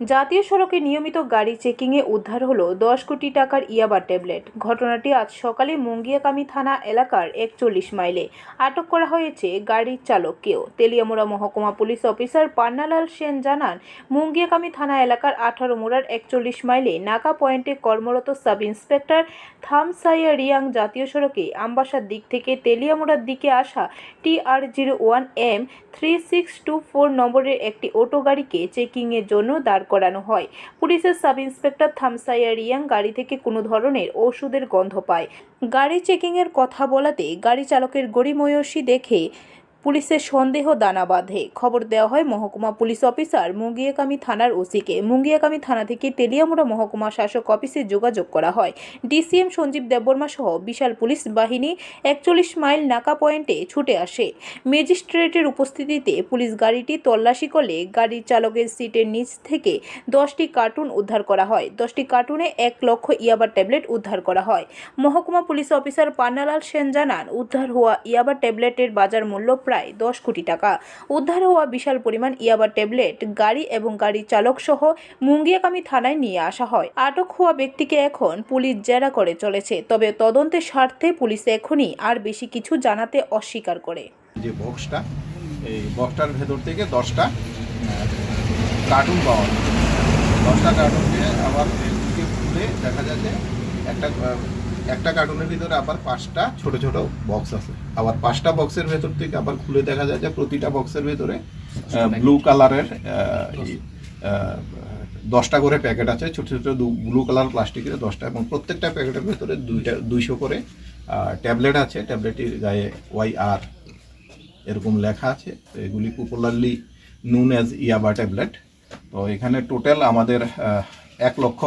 জাতীয় সড়কে নিয়মিত গাড়ি চেকিংয়ে উদ্ধার হলো দশ কোটি টাকার ইয়াবা ট্যাবলেট। ঘটনাটি আজ সকালে মুঙ্গিয়াকামী থানা এলাকার একচল্লিশ মাইলে। আটক করা হয়েছে গাড়ির চালককেও। তেলিয়ামুড়া মহকুমা পুলিশ অফিসার পান্নালাল সেন জানান, মুঙ্গিয়াকামী থানা এলাকার আঠারো মোড়ার একচল্লিশ মাইলে নাকা পয়েন্টে কর্মরত সাব ইন্সপেক্টর থামসাইয়া রিয়াং জাতীয় সড়কে আমবাসার দিক থেকে তেলিয়ামুড়ার দিকে আসা T R zero one M three six two four নম্বরের একটি অটো গাড়িকে চেকিংয়ের জন্য দাঁড় করানো হয়। পুলিশের সাব ইন্সপেক্টর থামসাইয়া রিয়াং গাড়ি থেকে কোনো ধরনের ওষুধের গন্ধ পায়। গাড়ি চেকিংয়ের কথা বলাতে গাড়ি চালকের গড়িময়সী দেখে পুলিশের সন্দেহ দানা বাঁধে। খবর দেওয়া হয়, মহকুমা পুলিশ অফিসার মুঙ্গিয়াকামী থানার ওসিকে। মুঙ্গিয়াকামী থানা থেকে তেলিয়ামুড়া মহকুমা শাসক অফিসে যোগাযোগ করা হয়। ডিসিএম সঞ্জীব দেববর্মা সহ বিশাল পুলিশ বাহিনী একচল্লিশ মাইল নাকা পয়েন্টে ছুটে আসে। ম্যাজিস্ট্রেটের উপস্থিতিতে পুলিশ গাড়িটি তল্লাশি করলে গাড়ির চালকের সিটের নিচ থেকে দশটি কার্টুন উদ্ধার করা হয়। দশটি কার্টুনে এক লক্ষ ইয়াবা ট্যাবলেট উদ্ধার করা হয়। মহকুমা পুলিশ অফিসার পান্নালাল সেন জানান, উদ্ধার হওয়া ইয়াবা ট্যাবলেটের বাজার মূল্য প্রায় দশ কোটি টাকা। উদ্ধার হওয়া বিশাল পরিমাণ ইয়াবা ট্যাবলেট, গাড়ি এবং গাড়ির চালক সহ মুঙ্গিয়াকামী থানায় নিয়ে আসা হয়। আটক হওয়া ব্যক্তিকে এখন পুলিশ জেরা করে চলেছে, তবে তদন্তের স্বার্থে পুলিশ এখনই আর বেশি কিছু জানাতে অস্বীকার করে। যে বক্সটা, এই বক্সটার ভেতর থেকে দশটা কার্টুন পাওয়া দশটা কার্টুন দিয়ে আবার দেখা যাচ্ছে একটা একটা কার্টুনের ভিতরে আবার পাঁচটা ছোট ছোট বক্স আছে। আবার পাঁচটা বক্সের ভেতর থেকে আবার খুলে দেখা যায় যে প্রতিটা বক্সের ভেতরে ব্লু কালারের দশটা করে প্যাকেট আছে। ছোট ছোট ব্লু কালার প্লাস্টিকের দশটা এবং প্রত্যেকটা প্যাকেটের ভেতরে দুইটা দুইশো করে ট্যাবলেট আছে। ট্যাবলেটের গায়ে ওয়াই আর এরকম লেখা আছে। তো এগুলি পপুলারলি নুন অ্যাজ ইয়াবা ট্যাবলেট তো এখানে টোটাল আমাদের এক লক্ষ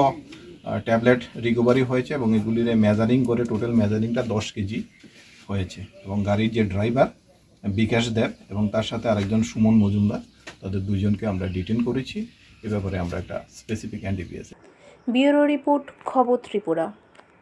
ট্যাবলেট রিকভারি হয়েছে এবং এগুলির মেজারিং করে টোটাল মেজারিংটা দশ কেজি হয়েছে। এবং গাড়ির যে ড্রাইভার বিকাশ দেব এবং তার সাথে আরেকজন সুমন মজুমদার, তাদের দুজনকে আমরা ডিটেন করেছি। এ ব্যাপারে আমরা একটা স্পেসিফিক এনডিপিএস ব্যুরো রিপোর্ট, খবর ত্রিপুরা।